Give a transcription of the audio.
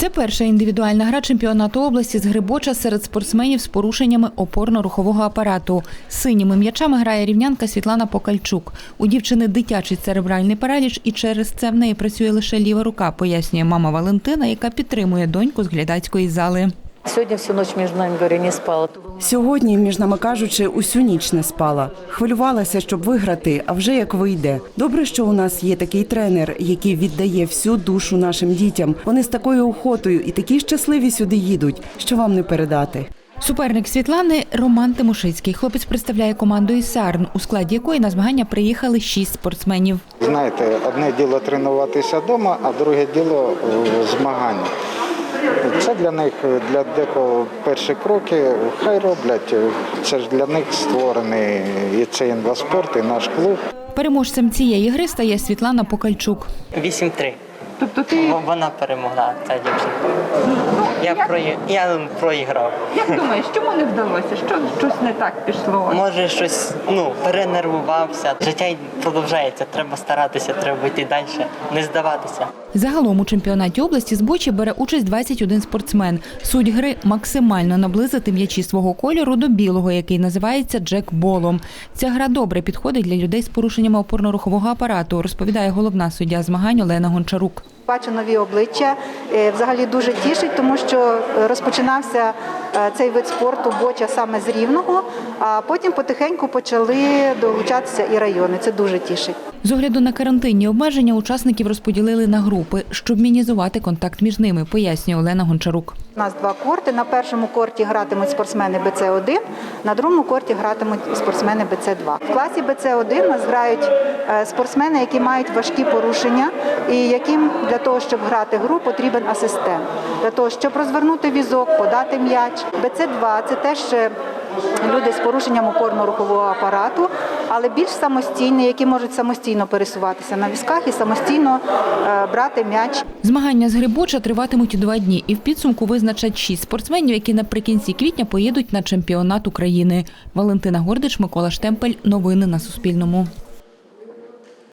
Це перша індивідуальна гра чемпіонату області з грибоча серед спортсменів з порушеннями опорно-рухового апарату. Синіми м'ячами грає рівнянка Світлана Покальчук. У дівчини дитячий церебральний параліч, і через це в неї працює лише ліва рука, пояснює мама Валентина, яка підтримує доньку з глядацької зали. Сегодня всю ночь между нами, говорю, не спала. Сьогодні, між нами кажучи, усю ніч не спала. Хвилювалася, щоб виграти, а вже як вийде. Добре, що у нас є такий тренер, який віддає всю душу нашим дітям. Вони з такою охотою і такі щасливі сюди їдуть, що вам не передати. Суперник Світлани Роман Тимошицький. Хлопець представляє команду із Сарн, у складі якої на змагання приїхали шість спортсменів. Знаєте, одне діло тренуватися вдома, а друге діло е, змагання. Це для них, для декого перші кроки, хай роблять. Це ж для них створений і цей інваспорт, і наш клуб. Переможцем цієї гри стає Світлана Покальчук. 8-3. Тобто ти Вона перемогла, ця дівчинка. Я, прої... я проіграв. як думаєш, чому не вдалося? Що щось не так пішло? Може, щось ну, перенервувався. Життя й продовжується. Треба старатися, треба йти далі, не здаватися. Загалом у чемпіонаті області з бочі бере участь 21 спортсмен. Суть гри максимально наблизити м'ячі свого кольору до білого, який називається джекболом. Ця гра добре підходить для людей з порушеннями опорно-рухового апарату, розповідає головна суддя змагань Олена Гончарук. Бачу нові обличчя. Е, Взагалі дуже тішить, тому що е, розпочинався е, цей вид спорту боча саме з рівного, а потім потихеньку почали долучатися і райони. Це дуже тішить. З огляду на карантинні обмеження учасників розподілили на групи, щоб мінізувати контакт між ними, пояснює Олена Гончарук. У нас два корти. На першому корті гратимуть спортсмени БЦ-1, на другому корті гратимуть спортсмени БЦ-2. В класі БЦ-1 нас грають спортсмени, які мають важкі порушення, і яким для того, щоб грати гру, потрібен асистент. Для того, щоб розвернути візок, подати м'яч. БЦ-2 – це теж е, люди з порушенням опорно-рухового апарату, але більш самостійні, які можуть самостійно пересуватися на візках і самостійно е, брати м'яч Змагання з грибоча триватимуть два дні, і в підсумку визначать шість спортсменів, які наприкінці квітня поїдуть на чемпіонат України. Валентина Гордич, Микола Штемпель. Новини на Суспільному.